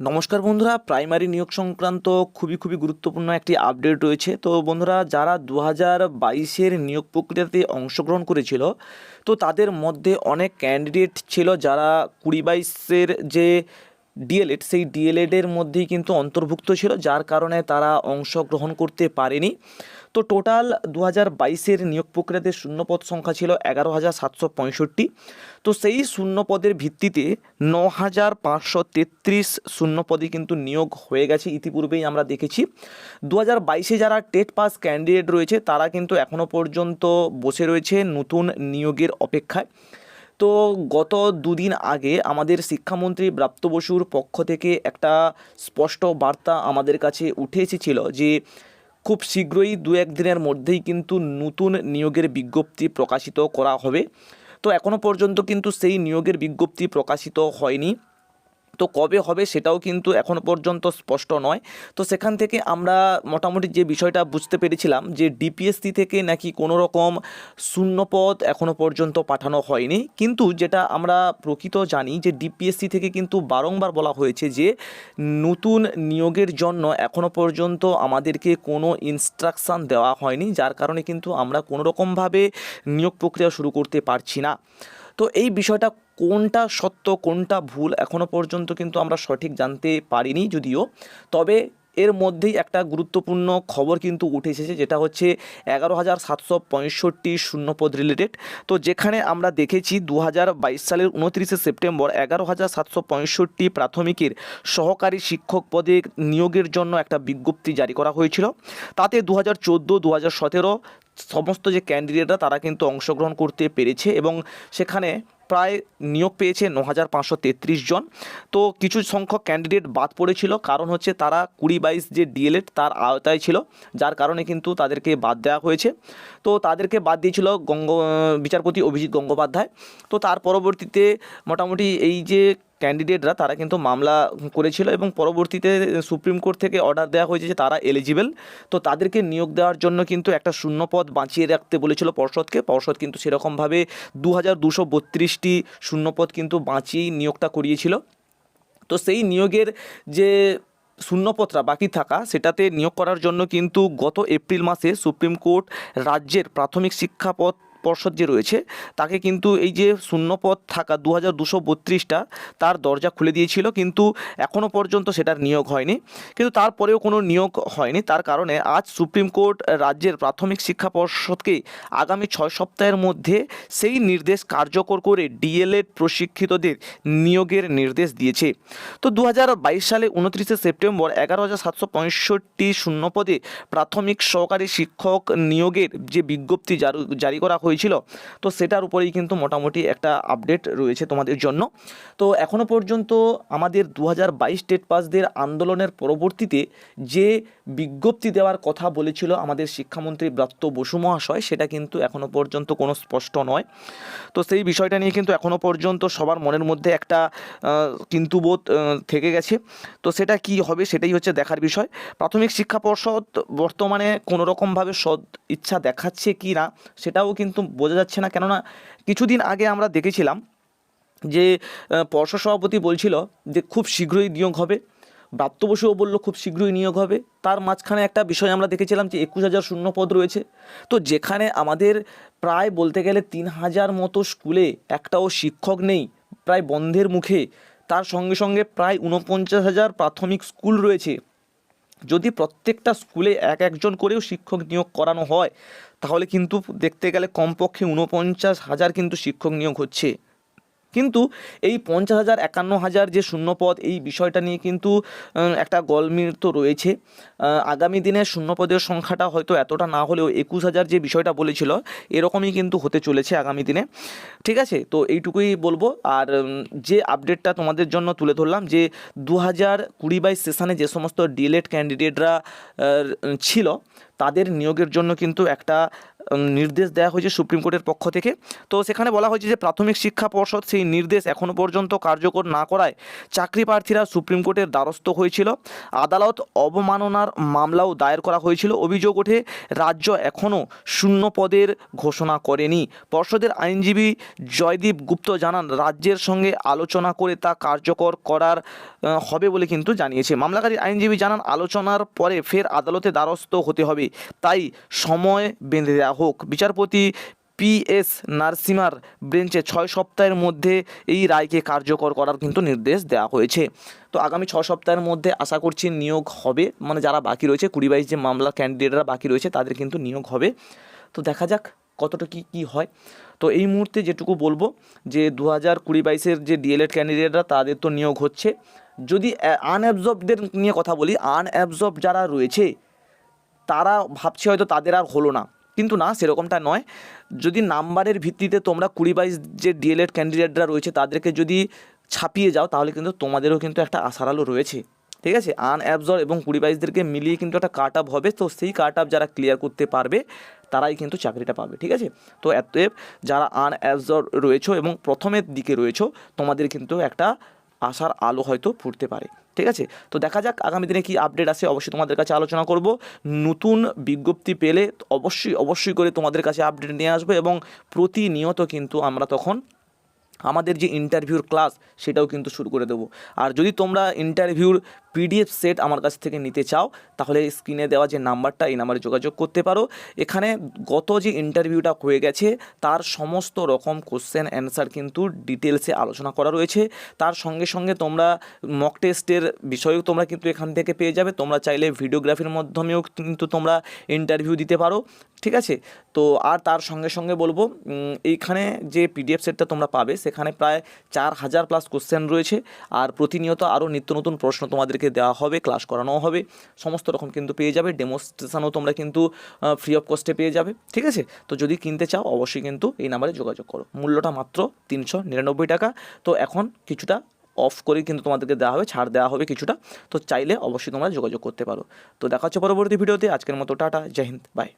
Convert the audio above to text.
নমস্কার বন্ধুরা, প্রাইমারি নিয়োগ সংক্রান্ত খুবই খুবই গুরুত্বপূর্ণ একটি আপডেট রয়েছে। তো বন্ধুরা, যারা দু হাজার বাইশের নিয়োগ প্রক্রিয়াতে অংশগ্রহণ করেছিল, তো তাদের মধ্যে অনেক ক্যান্ডিডেট ছিল যারা কুড়ি বাইশের যে ডিএলএড সেই ডিএলএডের মধ্যেই কিন্তু অন্তর্ভুক্ত ছিল, যার কারণে তারা অংশগ্রহণ করতে পারেনি। তো টোটাল দু হাজার বাইশের নিয়োগ প্রক্রিয়াতে শূন্যপদ সংখ্যা ছিল এগারো হাজার সাতশো পঁয়ষট্টি। তো সেই শূন্যপদের ভিত্তিতে ন হাজার পাঁচশো তেত্রিশ শূন্যপদে কিন্তু নিয়োগ হয়ে গেছে ইতিপূর্বেই আমরা দেখেছি। দু হাজার বাইশে যারা টেট পাস ক্যান্ডিডেট রয়েছে, তারা কিন্তু এখনও পর্যন্ত বসে রয়েছে নতুন নিয়োগের অপেক্ষায়। তো গত দুদিন আগে আমাদের শিক্ষামন্ত্রী ব্রাপ্ত বসুর পক্ষ থেকে একটা স্পষ্ট বার্তা আমাদের কাছে উঠে এসেছিল যে খুব শীঘ্রই দু এক দিনের মধ্যেই কিন্তু নতুন নিয়োগের বিজ্ঞপ্তি প্রকাশিত করা হবে। তো এখনও পর্যন্ত কিন্তু সেই নিয়োগের বিজ্ঞপ্তি প্রকাশিত হয়নি। তো কবে হবে সেটাও কিন্তু এখনও পর্যন্ত স্পষ্ট নয়। তো সেখান থেকে আমরা মোটামুটি যে বিষয়টা বুঝতে পেরেছিলাম যে ডিপিএসসি থেকে নাকি কোনো রকম শূন্যপদ এখনও পর্যন্ত পাঠানো হয়নি। কিন্তু যেটা আমরা প্রকৃত জানি যে ডিপিএসসি থেকে কিন্তু বারংবার বলা হয়েছে যে নতুন নিয়োগের জন্য এখনও পর্যন্ত আমাদেরকে কোনো ইনস্ট্রাকশান দেওয়া হয়নি, যার কারণে কিন্তু আমরা কোনো রকমভাবে নিয়োগ প্রক্রিয়া শুরু করতে পারছি না। তো এই বিষয়টা কোনটা সত্য, কোনটা ভুল এখনও পর্যন্ত কিন্তু আমরা সঠিক জানতে পারিনি যদিও। তবে এর মধ্যেই একটা গুরুত্বপূর্ণ খবর কিন্তু উঠে এসেছে, যেটা হচ্ছে এগারো হাজার সাতশো পঁয়ষট্টি শূন্যপদ রিলেটেড তো যেখানে আমরা দেখেছি দু হাজার বাইশ সালের উনত্রিশে সেপ্টেম্বর এগারো হাজার সাতশো পঁয়ষট্টি প্রাথমিকের সহকারী শিক্ষক পদে নিয়োগের জন্য একটা বিজ্ঞপ্তি জারি করা হয়েছিল। তাতে দু হাজার চোদ্দ দু হাজার সতেরো সমস্ত যে ক্যান্ডিডেটরা তারা কিন্তু অংশগ্রহণ করতে পেরেছে এবং সেখানে প্রায় নিয়োগ পেয়েছে ন হাজার পাঁচশো তেত্রিশ জন। তো কিছু সংখ্যক ক্যান্ডিডেট বাদ পড়েছিল, কারণ হচ্ছে তারা কুড়ি বাইশ যে ডিএলএড তার আওতায় ছিল, যার কারণে কিন্তু তাদেরকে বাদ দেওয়া হয়েছে। তো তাদেরকে বাদ দিয়েছিল গঙ্গ বিচারপতি অভিজিৎ গঙ্গোপাধ্যায়। তো তার পরবর্তীতে মোটামুটি এই যে ক্যান্ডিডেটরা তারা কিন্তু মামলা করেছিল এবং পরবর্তীতে সুপ্রিম কোর্ট থেকে অর্ডার দেওয়া হয়েছে যে তারা এলিজিবল তো তাদেরকে নিয়োগ দেওয়ার জন্য কিন্তু একটা শূন্যপদ বাঁচিয়ে রাখতে বলেছিল পর্ষদকে। পর্ষদ কিন্তু সেরকমভাবে দু হাজার দুশো বত্রিশটি শূন্যপদ কিন্তু বাঁচিয়েই নিয়োগটা করিয়েছিল। তো সেই নিয়োগের যে শূন্যপত্রা বাকি থাকা, সেটাতে নিয়োগ করার জন্য কিন্তু গত এপ্রিল মাসে সুপ্রিম কোর্ট রাজ্যের প্রাথমিক শিক্ষা পদ পর্ষদ যে রয়েছে, তাকে কিন্তু এই যে শূন্যপদ থাকা দু হাজার দুশো বত্রিশটা তার দরজা খুলে দিয়েছিল, কিন্তু এখনও পর্যন্ত সেটার নিয়োগ হয়নি। কিন্তু তারপরেও কোনো নিয়োগ হয়নি, তার কারণে আজ সুপ্রিম কোর্ট রাজ্যের প্রাথমিক শিক্ষা পর্ষদকে আগামী ছয় সপ্তাহের মধ্যে সেই নির্দেশ কার্যকর করে ডিএলএড প্রশিক্ষিতদের নিয়োগের নির্দেশ দিয়েছে। তো দু হাজার বাইশ সালে উনত্রিশে সেপ্টেম্বর এগারো হাজার সাতশো পঁয়ষট্টি শূন্যপদে প্রাথমিক সহকারী শিক্ষক নিয়োগের যে বিজ্ঞপ্তি জারু- জারি করা হয়েছিল। তো সেটার উপরেই কিন্তু মোটামুটি একটা আপডেট রয়েছে তোমাদের জন্য। তো এখনও পর্যন্ত আমাদের দু হাজার বাইশ টেট পাসদের আন্দোলনের পরবর্তীতে যে বিজ্ঞপ্তি দেওয়ার কথা বলেছিল আমাদের শিক্ষামন্ত্রী ব্রাত্য বসু মহাশয়, সেটা কিন্তু এখনও পর্যন্ত কোনো স্পষ্ট নয়। তো সেই বিষয়টা নিয়ে কিন্তু এখনও পর্যন্ত সবার মনের মধ্যে একটা কিন্তু বোধ থেকে গেছে। তো সেটা কি হবে সেটাই হচ্ছে দেখার বিষয়। প্রাথমিক শিক্ষা পর্ষদ বর্তমানে কোনো রকমভাবে সদ ইচ্ছা দেখাচ্ছে কি না, সেটাও কিন্তু বোঝা যাচ্ছে না। কেননা কিছুদিন আগে আমরা দেখেছিলাম যে পর্ষদ সভাপতি বলছিল যে, খুব শীঘ্রই নিয়োগ হবে। ব্রাত্য বসুও বলল খুব শীঘ্রই নিয়োগ হবে। তার মাঝখানে একটা বিষয় আমরা দেখেছিলাম যে, একুশ হাজার শূন্য পদ রয়েছে। তো যেখানে আমাদের প্রায় বলতে গেলে তিন হাজার মতো স্কুলে একটাও শিক্ষক নেই, প্রায় বন্ধের মুখে, তার সঙ্গে সঙ্গে প্রায় উনপঞ্চাশ হাজার প্রাথমিক স্কুল রয়েছে। যদি প্রত্যেকটা স্কুলে এক একজন করেও শিক্ষক নিয়োগ করানো হয়, তাহলে কিন্তু দেখতে গেলে কমপক্ষে উনপঞ্চাশ হাজার কিন্তু শিক্ষক নিয়োগ হচ্ছে। কিন্তু এই পঞ্চাশ হাজার, একান্ন হাজার যে শূন্যপদ, এই বিষয়টা নিয়ে কিন্তু একটা গলমিল তো রয়েছে। আগামী দিনে শূন্যপদের সংখ্যাটা হয়তো এতটা না হলেও একুশ হাজার যে বিষয়টা বলেছিল, এরকমই কিন্তু হতে চলেছে আগামী দিনে। ঠিক আছে? তো এইটুকুই বলব। আর যে আপডেটটা তোমাদের জন্য তুলে ধরলাম যে দু হাজার কুড়ি বাইশ সেশানে যে সমস্ত ডিএলএড ক্যান্ডিডেটরা ছিল, তাদের নিয়োগের জন্য কিন্তু একটা নির্দেশ দেওয়া হয়েছে সুপ্রিম কোর্টের পক্ষ থেকে। তো সেখানে বলা হয়েছে যে, প্রাথমিক শিক্ষা পর্ষদ সেই নির্দেশ এখনও পর্যন্ত কার্যকর না করায় চাকরি প্রার্থীরা সুপ্রিম কোর্টের দ্বারস্থ হয়েছিল। আদালত অবমাননার মামলাও দায়ের করা হয়েছিল। অভিযোগ ওঠে, রাজ্য এখনও শূন্য পদের ঘোষণা করেনি। পর্ষদের আইনজীবী জয়দীপ গুপ্ত জানান, রাজ্যের সঙ্গে আলোচনা করে তা কার্যকর করার হবে বলে কিন্তু জানিয়েছে। মামলাকারী আইনজীবী জানান, আলোচনার পরে ফের আদালতে দ্বারস্থ হতে হবে। তাই সময় বেঁধে দেওয়া হোক। বিচারপতি পিএস নারসিমার ব্রেঞ্চে ছয় সপ্তাহের মধ্যে এই রায়কে কার্যকর করার কিন্তু নির্দেশ দেওয়া হয়েছে। তো আগামী ছ সপ্তাহের মধ্যে আশা করছি নিয়োগ হবে। মানে যারা বাকি রয়েছে, কুড়ি বাইশ যে মামলা ক্যান্ডিডেটরা বাকি রয়েছে, তাদের কিন্তু নিয়োগ হবে। তো দেখা যাক কতটা কী কী হয়। তো এই মুহূর্তে যেটুকু বলব যে দু হাজার কুড়ি বাইশের যে ডিএলএড ক্যান্ডিডেটরা তাদের তো নিয়োগ হচ্ছে। যদি আনঅ্যাবজর্বদের নিয়ে কথা বলি আনঅ্যাবজর্ব যারা রয়েছে, তারা ভাবছে হয়তো তাদের আর হলো না। কিন্তু না, সেরকমটা নয়। যদি নাম্বারের ভিত্তিতে তোমরা কুড়ি বাইশ যে ডিএলএড ক্যান্ডিডেটরা রয়েছে, তাদেরকে যদি ছাপিয়ে যাও, তাহলে কিন্তু তোমাদেরও কিন্তু একটা আশার আলো রয়েছে। ঠিক আছে? আনঅ্যাবজর্ব এবং কুড়ি বাইশদেরকে মিলিয়ে কিন্তু একটা কাট আপ হবে। তো সেই কাট আপ যারা ক্লিয়ার করতে পারবে, তারাই কিন্তু চাকরিটা পাবে। ঠিক আছে? তো এতএব যারা আনঅ্যাবজর্ব রয়েছো এবং প্রথমের দিকে রয়েছো, তোমাদের কিন্তু একটা আশার আলো হয়তো ফুটতে পারে, ঠিক আছে? তো দেখা যাক আগামী দিনে কি আপডেট আসে, অবশ্যই তোমাদের কাছে আলোচনা করব। নতুন বিজ্ঞপ্তি পেলে অবশ্যই অবশ্যই করে তোমাদের কাছে আপডেট নিয়ে আসব এবং প্রতিনিয়ত কিন্তু আমরা তখন আমাদের যে ইন্টারভিউর ক্লাস সেটাও কিন্তু শুরু করে দেবো। আর যদি তোমরা ইন্টারভিউর পিডিএফ সেট আমার কাছ থেকে নিতে চাও, তাহলে স্ক্রিনে দেওয়া যে নাম্বারটা, এই নাম্বারে যোগাযোগ করতে পারো। এখানে গত যে ইন্টারভিউটা হয়ে গেছে, তার সমস্ত রকম কোশ্চেন অ্যান্সার কিন্তু ডিটেলসে আলোচনা করা রয়েছে। তার সঙ্গে সঙ্গে তোমরা মক টেস্টের বিষয়েও তোমরা কিন্তু এখান থেকে পেয়ে যাবে। তোমরা চাইলে ভিডিওগ্রাফির মাধ্যমেও কিন্তু তোমরা ইন্টারভিউ দিতে পারো, ঠিক আছে? তো আর তার সঙ্গে সঙ্গে বলব এইখানে যে পিডিএফ সেটটা তোমরা পাবে, সেখানে প্রায় চার হাজার প্লাস কোশ্চেন রয়েছে। আর প্রতিনিয়ত আরও নিত্য নতুন প্রশ্ন তোমাদেরকে দেওয়া হবে ক্লাস করানো হবে, সমস্ত রকম কিন্তু পেয়ে যাবে ডেমোস্ট্রেশনও তোমরা কিন্তু ফ্রি অফ কস্টে পেয়ে যাবে, ঠিক আছে? তো যদি কিনতে চাও, অবশ্যই কিন্তু এই নাম্বারে যোগাযোগ করো। মূল্যটা মাত্র তিনশো নিরানব্বই টাকা। তো এখন কিছুটা অফ করে কিন্তু তোমাদেরকে দেওয়া হবে, ছাড় দেওয়া হবে কিছুটা। তো চাইলে অবশ্যই তোমরা যোগাযোগ করতে পারো। তো দেখা হচ্ছে পরবর্তী ভিডিওতে। আজকের মতো টাটা, জয় হিন্দ বাই